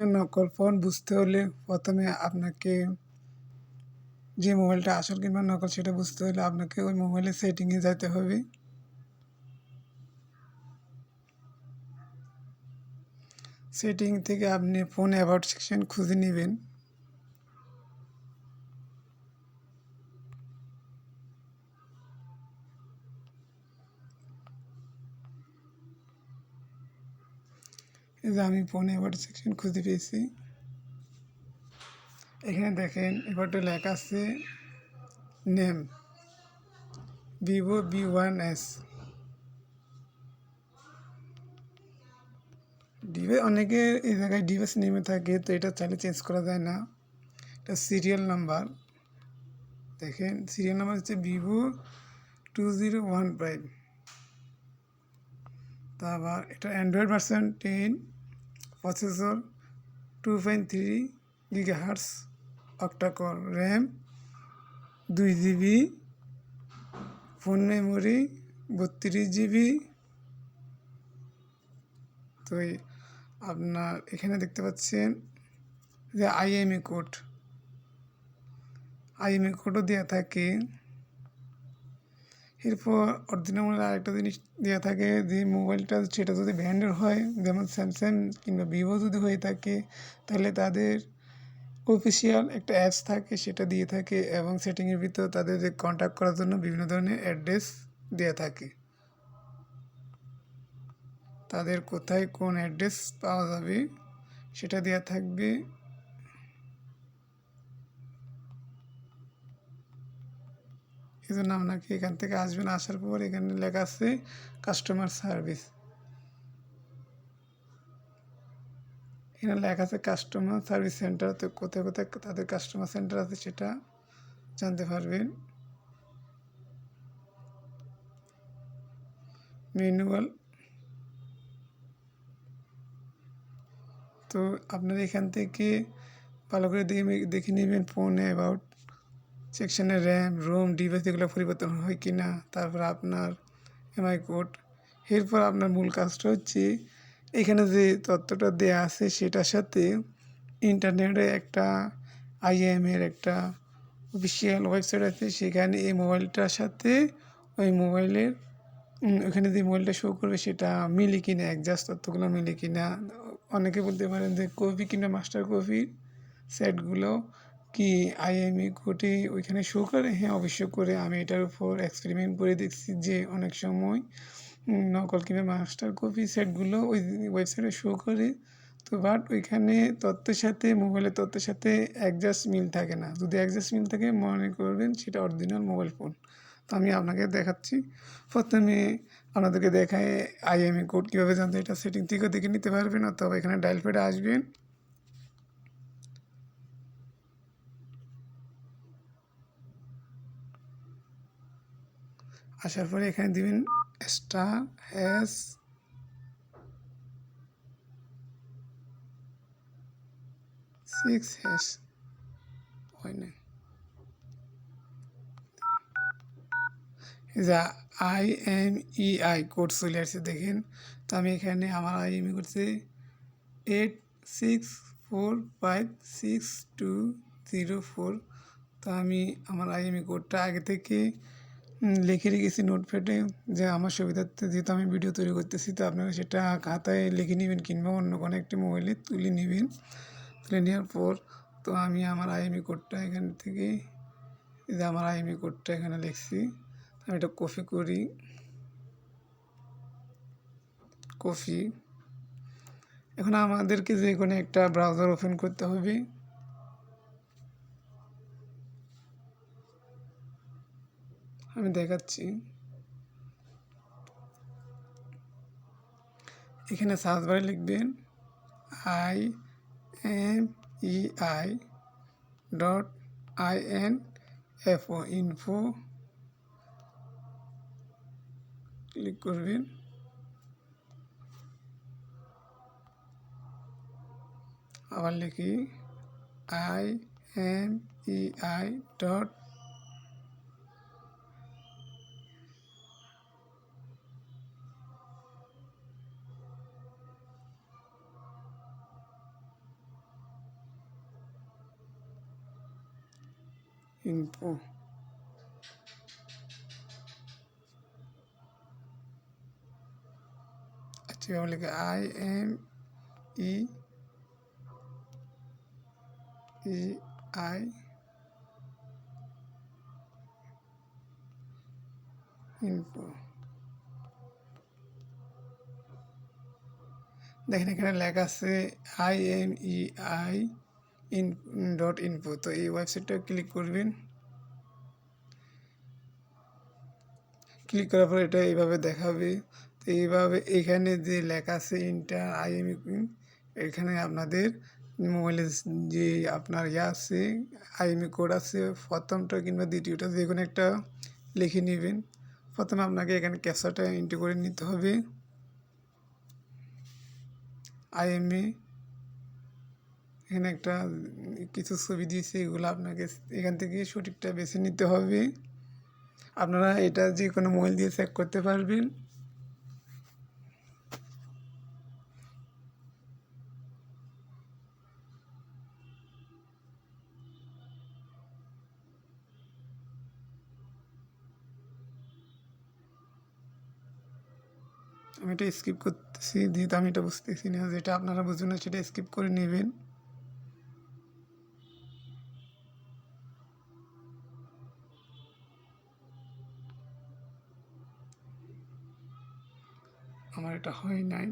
নকল ফোন বুঝতে হলে প্রথমে আপনাকে যে মোবাইলটা আসল কিংবা নকল সেটা বুঝতে হলে আপনাকে ওই মোবাইলের সেটিংয়ে যেতে হবে। সেটিং থেকে আপনি ফোন অ্যাভার্ট সেকশন খুঁজে নেবেন। যে আমি ফোনে এবার সেকশন খুঁজে পেয়েছি। এখানে দেখেন এবারটা লেখা আছে name Vivo B one S ডিভে অনেকে এই জায়গায় ডিভাইস নেমে থাকে, তো এটা চাইলে চেঞ্জ করা যায় না। এটা সিরিয়াল নাম্বার দেখেন সিরিয়াল নাম্বার হচ্ছে Vivo two zero one five তারপর এটা Android version ten processor two point three gigahertz octacore RAM দুই জিবি ফোন মেমোরি বত্রিশ জিবি তো আপনার এখানে দেখতে পাচ্ছেন যে আইএমই কোড আইএমই কোডও দেওয়া থাকে। এরপর অরিজিনাল আরেকটা জিনিস দেওয়া থাকে যে মোবাইলটা সেটা যদি ব্র্যান্ডের হয়, যেমন স্যামসাং কিংবা ভিভো যদি হয়ে থাকে, তাহলে তাদের অফিসিয়াল একটা অ্যাপস থাকে, সেটা দিয়ে থাকে এবং সেটিংয়ের ভিতর তাদের যে কন্ট্যাক্ট করার জন্য বিভিন্ন ধরনের অ্যাড্রেস দেওয়া থাকে। তাদের কোথায় কোন অ্যাড্রেস পাওয়া যাবে, সেটা দেওয়া থাকবে। এই জন্য আপনাকে এখান থেকে আসবেন, আসার পর এখানে লেখা আছে কাস্টমার সার্ভিস এখানে লেখা আছে কাস্টমার সার্ভিস সেন্টার তো কোথায় কোথায় তাদের কাস্টমার সেন্টার আছে সেটা জানতে পারবেন। ম্যানুয়াল তো আপনারা এখান থেকে ভালো করে দেখে দেখে নেবেন ফোনে অ্যাবাউট সেকশানে র্যাম রোম ডিভাইস এগুলো পরিবর্তন হয় কি না তারপর আপনার এমআই কোড এরপর আপনার মূল কাজটা হচ্ছে এখানে যে তথ্যটা দেয়া আছে সেটার সাথে ইন্টারনেটে একটা আইএমের একটা অফিসিয়াল ওয়েবসাইট আছে, সেখানে এই মোবাইলটার সাথে ওই মোবাইলের ওখানে যে মোবাইলটা শো করবে সেটা মিলে কিনা একজাস্ট তথ্যগুলো মিলে কিনা। অনেকে বলতে পারেন যে কপি কিংবা মাস্টার কপির সেটগুলো কি আইএমই কোডে ওইখানে শো করে? হ্যাঁ অবশ্যই করে। আমি এটার উপর এক্সপেরিমেন্ট করে দেখছি যে অনেক সময় নকল কিংবা মাস্টার কপি সেটগুলো ওই ওয়েবসাইটে শো করে। তো বাট ওইখানে তথ্যের সাথে মোবাইলের তথ্যের সাথে অ্যাডজাস্ট মিল থাকে না। যদি অ্যাডজাস্ট মিল থাকে, মনে করবেন সেটা অরিজিনাল মোবাইল ফোন তো আমি আপনাকে দেখাচ্ছি। প্রথমে আপনাদেরকে দেখায় আইএমই কোড কীভাবে জানতে এটা সেটিং থেকেও দেখে নিতে পারবেন, অথবা এখানে ডায়াল আসবেন আসার পরে এখানে দিবেন স্টার হ্যাশ সিক্স হ্যাশ হয় না যা I M E I code চলে আসছে, দেখেন। তো আমি এখানে আমার আই এম ই করছি eight six four five six two zero four তো আমি আমার আই এম ই কোডটা আগে থেকে লিখে রেখেছি নোটপ্যাডে যে আমার সুবিধার্থে যেহেতু আমি ভিডিও তৈরি করতেছি, তো আপনারা সেটা খাতায় লিখে নেবেন কিংবা অন্য কোনো একটি মোবাইলে তুলে নেবেন। তুলে নেওয়ার পর তো আমি আমার আইএমই কোডটা এখান থেকে যে আমার আইএমই কোডটা এখানে লিখছি। আমি এটা কপি করি। কপি এখন আমাদেরকে যে কোনো একটা ব্রাউজার ওপেন করতে হবে। আমি দেখাচ্ছি। এখানে সার্চ বারে লিখবেন I M E I dot I N F O info click করবেন। আবার লিখি I M E I dot info আচ্ছা এভাবে লিখে I M E E I info দেখেন এখানে লেখা আছে I M E I in dot info তো এই ওয়েবসাইটটা ক্লিক করবেন। ক্লিক করার পর এটা এইভাবে দেখাবে। তো এইভাবে এখানে যে লেখা আছে ইন্টার আইএম এখানে আপনাদের মোবাইলে যে আপনার ইয়ে আছে আইএমই কোড আছে, প্রথমটা কিংবা দ্বিতীয়টা যে কোনো একটা লিখে নেবেন। প্রথমে আপনাকে এখানে ক্যাপচাটা এন্ট্রি করে নিতে হবে। আইএমএ এখানে একটা কিছু ছবি দিয়েছে, এগুলো আপনাকে এখান থেকে সঠিকটা বেছে নিতে হবে। আপনারা এটা যে কোনো মোবাইল দিয়ে চেক করতে পারবেন। আমি এটা স্কিপ করতেছি, যেহেতু আমি এটা বুঝতেছি না যেটা আপনারা বুঝবেন না, সেটা স্কিপ করে নেবেন। এটা হয় নাই।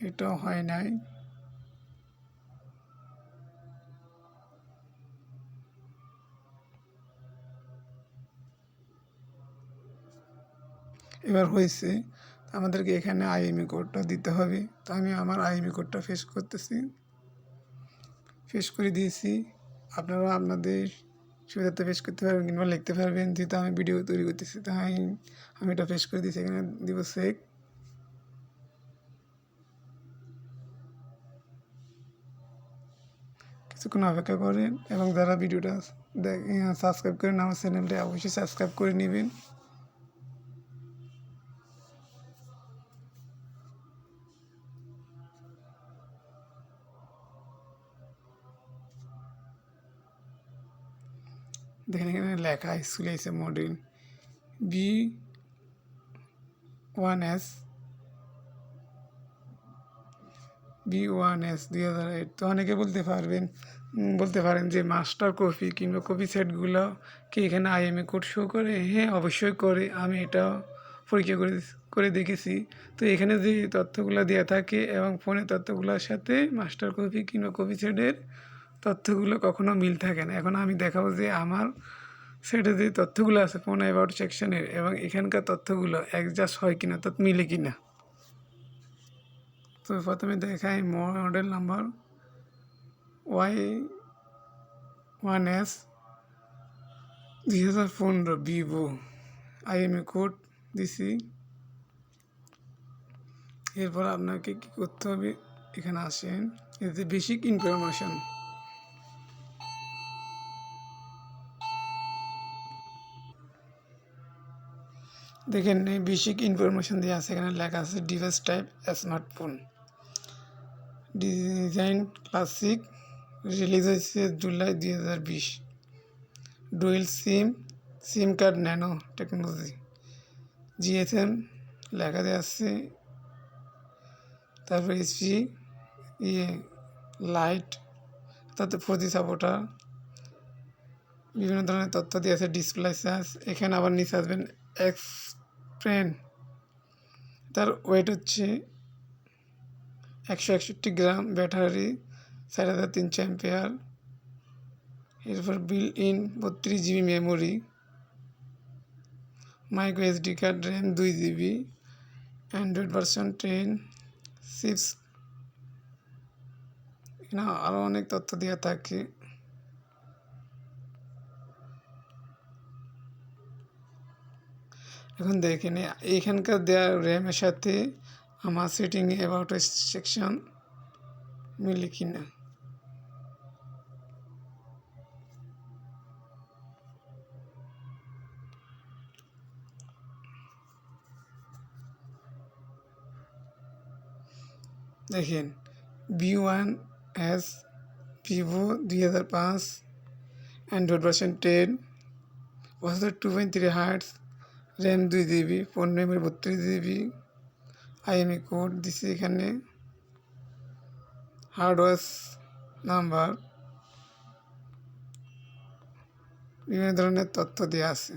এটাও হয় নাই। এবার হয়েছে আমাদেরকে এখানে আইএমই কোডটা দিতে হবে। তো আমি আমার আইএমই কোডটা ফেস করতেছি। ফেস করে দিয়েছি। আপনারা আপনাদের সুবিধাতে ফেস করতে পারবেন কিংবা লিখতে পারবেন। যেহেতু আমি ভিডিও তৈরি করতেছি তাই আমি এটা ফেস করে দিয়েছি। এখানে দিব সেক কিছুক্ষণ অপেক্ষা করেন এবং যারা ভিডিওটা সাবস্ক্রাইব করেন, আমার চ্যানেলটা অবশ্যই সাবস্ক্রাইব করে নেবেন। দেখেন এখানে লেখা স্কুলে এসে model B one S B one S দুই হাজার এইট তো অনেকে বলতে পারবেন বলতে পারেন যে মাস্টার কপি কিংবা কপি সেটগুলো কি এখানে আইএমএ কোড শো করে? হ্যাঁ অবশ্যই করে। আমি এটা পরীক্ষা করে করে দেখেছি। তো এখানে যে তথ্যগুলো দেওয়া থাকে এবং ফোনের তথ্যগুলোর সাথে মাস্টার কপি কিংবা কপি সেটের তথ্যগুলো কখনো মিল থাকে না। এখন আমি দেখাবো যে আমার সেটা যে তথ্যগুলো আছে ফোন অ্যাবাউট সেকশনের এবং এখানকার তথ্যগুলো অ্যাডজাস্ট হয় কিনা তত মিলে কিনা। তো প্রথমে দেখাই model number Y one S দুই হাজার পনেরো ভিভো আইএমএ কোড দিছি এরপর আপনাকে কী করতে হবে? এখানে আসেন। এতে বেসিক ইনফরমেশন দেখেন, এই বেসিক ইনফরমেশন দিয়ে আছে, এখানে লেখা আছে device type smartphone design classic release হয়েছে জুলাই দুই হাজার বিশ। Dual SIM SIM card nano technology GSM লেখা দিয়ে আছে। তারপর এসপি ইয়ে লাইট তাতে ফোর জি সাপোর্টার বিভিন্ন ধরনের তথ্য দিয়ে আছে ডিসপ্লে চার্জ এখানে আবার নিচে আসবেন এক্স পেন। তার ওয়েট হচ্ছে একশো একষট্টি গ্রাম, ব্যাটারি চার হাজার তিনশো অ্যাম্পেয়ার। এরপর বিল ইন বত্রিশ GB memory micro SD card RAM দুই GB Android version ten six এখানে আরও অনেক তথ্য দেওয়া থাকে। এখন দেখে নিই এইখানকার দেওয়া র্যামের সাথে আমার সেটিং অ্যাবাউট সেকশন মিলি কিনা। দেখেন বি ওয়ান এস ভিভো দুই হাজার পাঁচ অ্যান্ড্রয়েড ভার্সন টেন ওয়ান হাজার two point three hertz RAM দুই জিবি ফোন মেমোরি বত্রিশ জিবি আইএমই কোড দিছি এখানে। হার্ডওয়্যার নাম্বার বিভিন্ন ধরনের তথ্য দেওয়া আছে।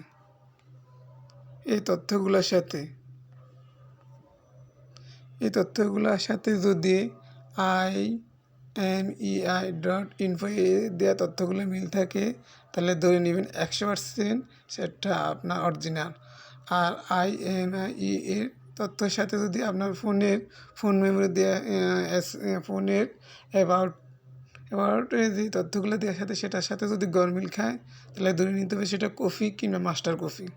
এই তথ্যগুলোর সাথে, এই তথ্যগুলোর সাথে যদি I M E I dot info এ দেওয়া তথ্যগুলো মিল থাকে, তাহলে ধরে নেবেন একশো পার্সেন্ট সেটা আপনার অরিজিনাল আর আই এম আই ই এর তথ্যের সাথে যদি আপনার ফোনের, ফোন মেমোরি দেওয়া ফোনের অ্যাবাউট অ্যাবাউট যে তথ্যগুলো দেওয়ার সাথে, সেটার সাথে যদি গরমিল খায়, তাহলে ধরে নিতে হবে সেটা কফি কিংবা মাস্টার কফি।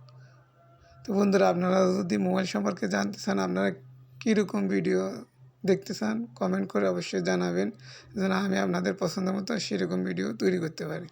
তো বন্ধুরা, আপনারা যদি মোবাইল সম্পর্কে জানতে চান, আপনারা কীরকম ভিডিও দেখতে চান কমেন্ট করে অবশ্যই জানাবেন, যেন আমি আপনাদের পছন্দ মতো সেরকম ভিডিও তৈরি করতে পারি।